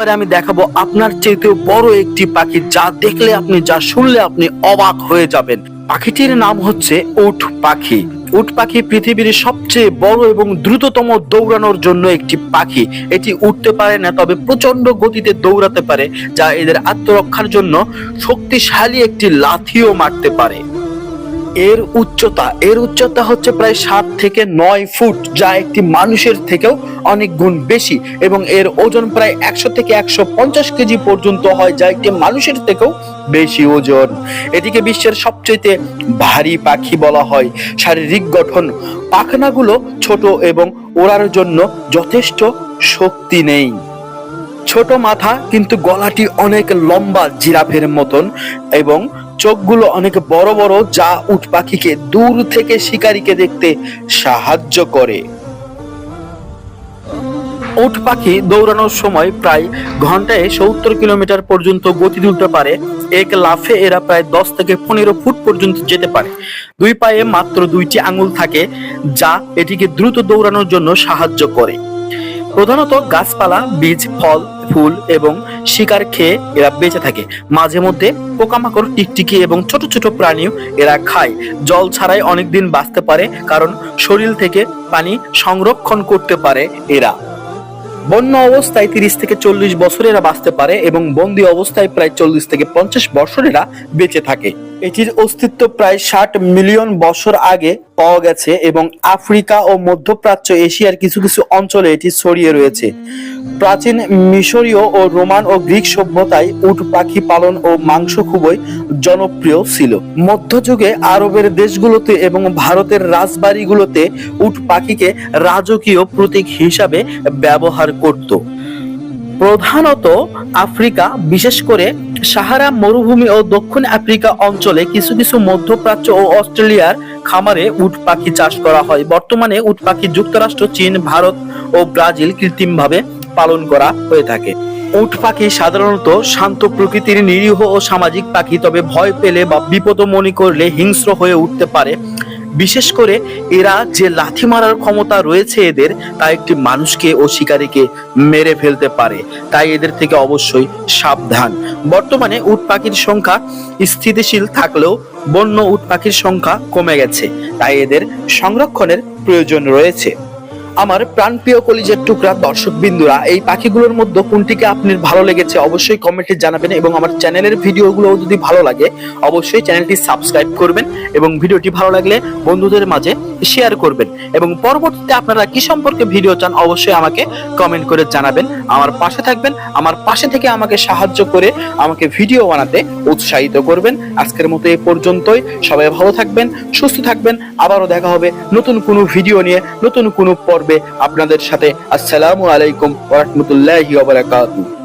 এবারে আমি দেখাবো আপনার চেয়েতেও বড় একটি পাখি, যা দেখলে আপনি, যা শুনলে আপনি অবাক হয়ে যাবেন। পাখিটির নাম হচ্ছে উট পাখি। উট পাখি পৃথিবীর সবচেয়ে বড় এবং দ্রুততম দৌড়ানোর জন্য একটি পাখি। এটি উঠতে পারে না, তবে প্রচণ্ড গতিতে দৌড়াতে পারে, যা এদের আত্মরক্ষার জন্য শক্তিশালী একটি লাথিও মারতে পারে। এর উচ্চতা এর উচ্চতা হচ্ছে প্রায় সাত থেকে নয় ফুট, যা একটি মানুষের থেকেও অনেক গুণ বেশি এবং এর ওজন প্রায় একশো থেকে একশো পঞ্চাশ কেজি পর্যন্ত হয়, যা একটি মানুষের থেকেও বেশি ওজন। এটিকে বিশ্বের সবচেয়ে ভারী পাখি বলা হয়। শারীরিক গঠন, পাখনাগুলো ছোট এবং ওড়ার জন্য যথেষ্ট শক্তি নেই। ছোট মাথা, কিন্তু গলাটি অনেক লম্বা, জিরাফের মতন এবং চোখগুলো অনেক বড় বড়, যা উট পাখিকে দূর থেকে শিকারীকে দেখতে সাহায্য করে। উট পাখি দৌড়ানোর সময় প্রায় ঘন্টায় সত্তর কিলোমিটার পর্যন্ত গতি তুলতে পারে। এক লাফে এরা প্রায় দশ থেকে পনেরো ফুট পর্যন্ত যেতে পারে। দুই পায়ে মাত্র দুইটি আঙুল থাকে, যা এটিকে দ্রুত দৌড়ানোর জন্য সাহায্য করে। প্রধানত গাছপালা, বীজ, ফল, ফুল এবং শিকার খেয়ে এরা বেঁচে থাকে। মাঝে মধ্যে পোকামাকড়, টিকটিকি এবং ছোট ছোট প্রাণীও এরা খায়। জল ছাড়াই অনেক দিন বাঁচতে পারে, কারণ শরীর থেকে পানি সংরক্ষণ করতে পারে এরা। বন্য অবস্থায় তিরিশ থেকে চল্লিশ বছর এরা বাঁচতে পারে এবং বন্দি অবস্থায় প্রায় চল্লিশ থেকে পঞ্চাশ বছর এরা বেঁচে থাকে। এটির অস্তিত্ব প্রায় ষাট মিলিয়ন বছর আগে পাওয়া গেছে এবং আফ্রিকা ও মধ্যপ্রাচ্য এশিয়ার কিছু কিছু অঞ্চলে এটি ছড়িয়ে রয়েছে। প্রাচীন মিশরীয় ও রোমান ও গ্রিক সভ্যতায় উট, পাখি পালন ও মাংস খুবই জনপ্রিয় ছিল। মধ্যযুগে আরবের দেশগুলোতে এবং ভারতের রাজবাড়িগুলোতে উট পাখিকে রাজকীয় প্রতীক হিসাবে ব্যবহার করত। প্রধানত আফ্রিকা, বিশেষ করে সাহারা, মরুভূমি ও দক্ষিণ আফ্রিকা অঞ্চলে কিছু কিছু মধ্যপ্রাচ্য ও অস্ট্রেলিয়ার খামারে উট পাখি চাষ করা হয়। বর্তমানে উট পাখি যুক্তরাষ্ট্র, চীন, ভারত ও ব্রাজিল কৃত্রিমভাবে পালন করা হয়ে থাকে। উট পাখি সাধারণত শান্ত প্রকৃতির নিরীহ ও সামাজিক পাখি, তবে ভয় পেলে বা বিপদ মনে করলে হিংস্র হয়ে উঠতে পারে। বিশেষ করে এরা যে লাথি মারার ক্ষমতা রয়েছে এদের, তা একটি মানুষকে ও শিকারীকে মেরে ফেলতে পারে। তাই এদের থেকে অবশ্যই সাবধান। বর্তমানে উট পাখির সংখ্যা স্থিতিশীল থাকলেও বন্য উট পাখির সংখ্যা কমে গেছে। তাই এদের সংরক্ষণের প্রয়োজন রয়েছে। আমার প্রাণপ্রিয় কলিজের টুকরা দর্শক বিন্দুরা, এই পাখিগুলোর মধ্যে কোনটিকে আপনার ভালো লেগেছে অবশ্যই কমেন্টে জানাবেন এবং আমার চ্যানেলের ভিডিওগুলো যদি ভালো লাগে, অবশ্যই চ্যানেলটি সাবস্ক্রাইব করবেন এবং ভিডিওটি ভালো লাগলে বন্ধুদের মাঝে শেয়ার করবেন এবং পরবর্তীতে আপনারা কি সম্পর্কে ভিডিও চান অবশ্যই আমাকে কমেন্ট করে জানাবেন। আমার পাশে থাকবেন, আমার পাশে থেকে আমাকে সাহায্য করে আমাকে ভিডিও বানাতে উৎসাহিত করবেন। আজকের মতো এ পর্যন্তই, সবাই ভালো থাকবেন, সুস্থ থাকবেন, আবারও দেখা হবে নতুন কোনো ভিডিও নিয়ে, নতুন কোনো পর্বে আপনাদের সাথে আসসালামু আলাইকুম ওরহমতুল্লাহি ওয়া বারাকাতুহু।